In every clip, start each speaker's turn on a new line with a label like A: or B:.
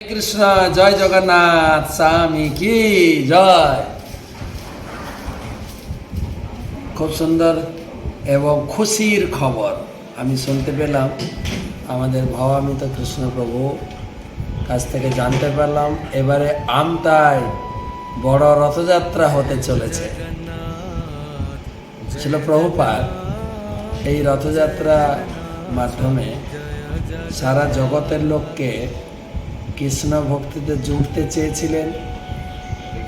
A: কৃষ্ণ, জয় জগন্নাথ, স্বামী কি জয়? খুব সুন্দর এবং খুশির খবর আমি শুনতে পেলাম। আমাদের ভবামিত কৃষ্ণপ্রভু কাছ থেকে জানতে পারলাম, এবারে আমতায় বড় রথযাত্রা হতে চলেছে। ছিল প্রভুপাত এই রথযাত্রা মাধ্যমে সারা জগতের লোককে কৃষ্ণ ভক্তিতে জুড়তে চেয়েছিলেন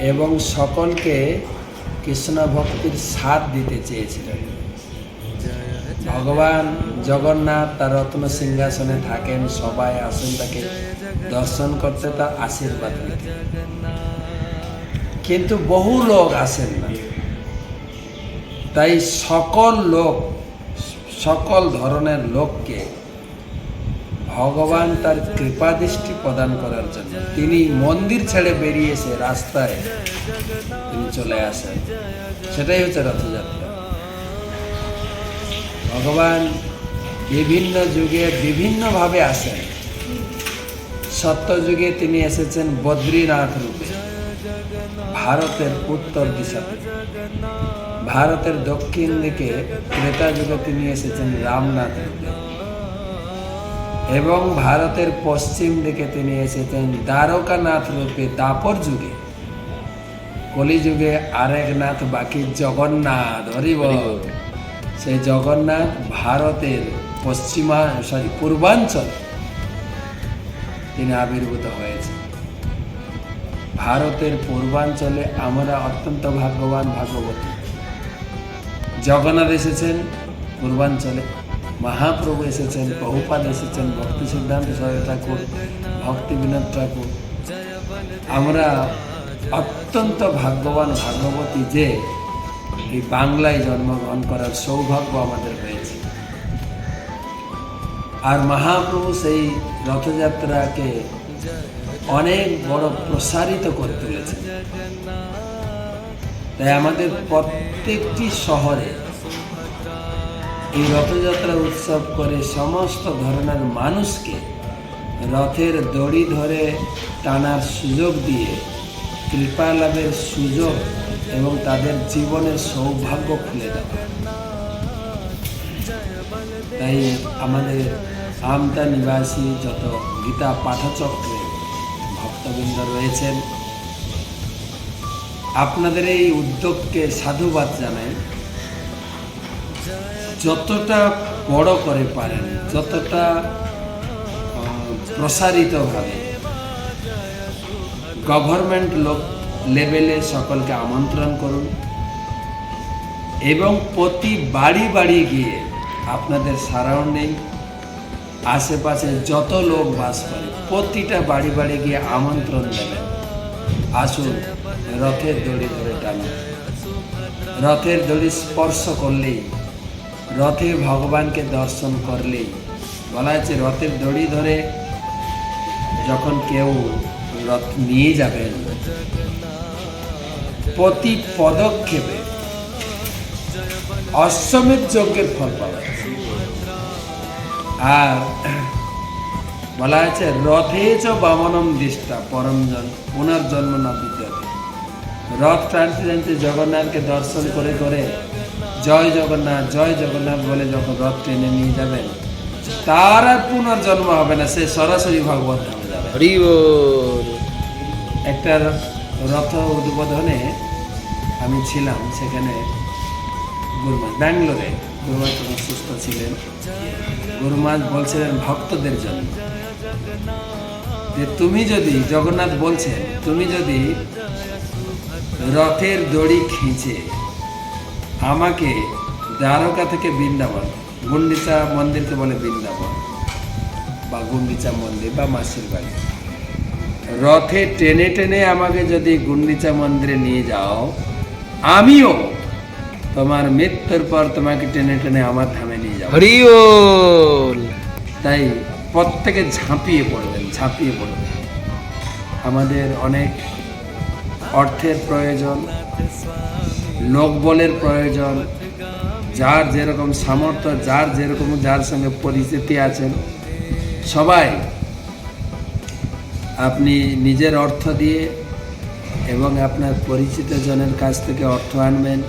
A: এবং সকলকে কৃষ্ণ ভক্তির সাথ দিতে চেয়েছিলেন। ভগবান জগন্নাথ তার রত্ন সিংহাসনে থাকেন, সবাই আসেন তাকে দর্শন করতে তার আশীর্বাদ নিতে। কিন্তু বহু লোক আসেন না। তাই সকল লোক, সকল ধরনের লোককে ভগবান তার কৃপা দৃষ্টি প্রদান করার জন্য। তিনি মন্দির ছেড়ে বেরিয়ে এসে রাস্তায় তিনি চলে আসেন। সেটাই হচ্ছে রথযাত্রা। ভগবান বিভিন্ন যুগে বিভিন্নভাবে আসেন। সত্য যুগে তিনি এসেছেন বদ্রীনাথ রূপে, ভারতের উত্তর দিশাতে। ভারতের দক্ষিণ দিকে ত্রেতা যুগে তিনি এসেছেন রামনাথ রূপে। এবং ভারতের পশ্চিম দিকে তিনি এসেছেন দ্বারকানাথ রূপে দাপর যুগে। কলিযুগে আরেক নাথ বাকি জগন্নাথ হরিব সেই জগন্নাথ ভারতের পশ্চিমা সরি পূর্বাঞ্চল। তিনি আবির্ভূত হয়েছে ভারতের পূর্বাঞ্চলে আমরা অত্যন্ত ভাগ্যবান ভাগ্যবতী। জগন্নাথ এসেছেন পূর্বাঞ্চলে। মহাপ্রভু এসেছেন, বহুপাদ এসেছেন, ভক্তি সিদ্ধান্ত সহায় ঠাকুর, ভক্তি বিনোদ ঠাকুর। আমরা অত্যন্ত ভাগ্যবান ভাগ্যবতী যে এই বাংলায় জন্মগ্রহণ করার সৌভাগ্য আমাদের হয়েছে আর মহাপ্রভু সেই রথযাত্রাকে অনেক বড় প্রসারিত করে তুলেছেন তাই আমাদের প্রত্যেকটি শহরে এই রথযাত্রা উৎসব করে সমস্ত ধরনের মানুষকে রথের দড়ি ধরে টানার সুযোগ দিয়ে কৃপা লাভের সুযোগ এবং তাদের জীবনের সৌভাগ্য খুলে দেওয়া। তাই আমাদের আমতা নিবাসী যত গীতা পাঠচক্রে ভক্তবৃন্দ রয়েছেন, আপনাদের এই উদ্যোগকে সাধুবাদ জানাই। যতটা বড় করে পারেন, যতটা প্রসারিতভাবে গভর্নমেন্ট লোক লেভেলে সকলকে আমন্ত্রণ করুন এবং প্রতি বাড়ি বাড়ি গিয়ে আপনাদের সারাউন্ডিং আশেপাশে যত লোক বাস করে, প্রতিটা বাড়ি বাড়ি গিয়ে আমন্ত্রণ দেবেন। আসুন, রথের দড়ি ধরে টানুন। রথের দড়ি স্পর্শ করলেই রথে ভগবানকে দর্শন করলেই বলা হচ্ছে রথের দড়ি ধরে যখন কেউ রথ নিয়ে যাবেন, প্রতি পদক্ষেপে অশ্বমেধ যজ্ঞের ফল পাওয়া যায়। আর বলা হয়েছে, রথে চ বামনম দৃষ্টা, পরম জন, পুনর্জন্ম না বিদ্যাতে রথ টানতে টানতে জগন্নাথকে দর্শন করে করে জয় জগন্নাথ জয় জগন্নাথ বলে যখন রথ টেনে নিয়ে যাবেন তার আর পুনর্জন্ম হবে না সে সরাসরি ভগবত ধামে যাবে। একটা রথ উদ্বোধনে আমি ছিলাম সেখানে গুরুমাজ ব্যাঙ্গালোরে তখন সুস্থ ছিলেন। গুরুমাজ বলছিলেন ভক্তদের জন্য যে তুমি যদি জগন্নাথ বলছেন তুমি যদি রথের দড়ি খিঁচে আমাকে দ্বারকা থেকে বৃন্দাবন গুন্ডিচা মন্দিরকে বলে বৃন্দাবন বা গুন্ডিচা মন্দির বা মাসির বাড়ি। রথে টেনে টেনে আমাকে যদি গুন্ডিচা মন্দিরে নিয়ে যাও আমিও তোমার মৃত্যুর পর তোমাকে টেনে টেনে আমার ধামে নিয়ে যাও
B: হরি
A: তাই প্রত্যেকে ঝাঁপিয়ে পড়বেন ঝাঁপিয়ে পড়বেন। আমাদের অনেক অর্থের প্রয়োজন লোকবলের প্রয়োজন। যার যেরকম সামর্থ্য, যার যেরকম, যার সঙ্গে পরিচিতি আছেন সবাই, আপনি নিজের অর্থ দিয়ে এবং আপনার পরিচিত জনের কাছ থেকে অর্থ আনবেন,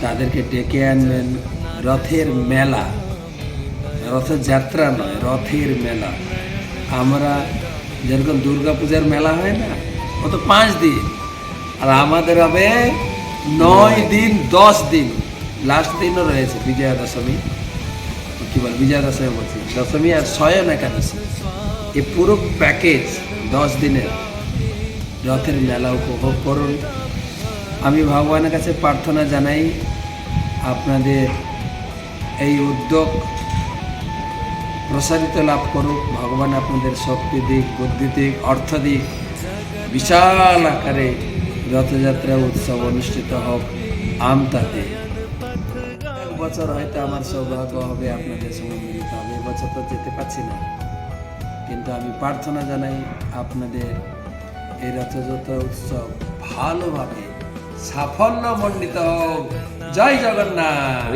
A: তাদেরকে ডেকে আনবেন। রথের মেলা। রথযাত্রা নয়, রথের মেলা। আমরা যেরকম দুর্গাপূজার মেলা হয় না ও তো পাঁচ দিন আর আমাদের হবে নয় দিন, দশ দিন। লাস্ট দিনও রয়েছে বিজয়া দশমী কি বল বিজয়া দশমী বলছি। দশমী আর স্বয়ন একাদশী। এই পুরো প্যাকেজ দশ দিনের। রথের মেলা উপভোগ করুন। আমি ভগবানের কাছে প্রার্থনা জানাই, আপনাদের এই উদ্যোগ প্রসারিত লাভ করুক। ভগবান আপনাদের শক্তি দিক, বুদ্ধি দিক, অর্থ দিক। বিশাল আকারে রথযাত্রা উৎসব অনুষ্ঠিত হোক আমতাতে বছর হয়তো আমার সৌভাগ্য হবে, আপনাদের সঙ্গে মিলিত হবে। এবছর তো যেতে পারছি না। কিন্তু আমি প্রার্থনা জানাই আপনাদের এই রথযাত্রা উৎসব ভালোভাবে সাফল্য মণ্ডিত হোক। জয় জগন্নাথ!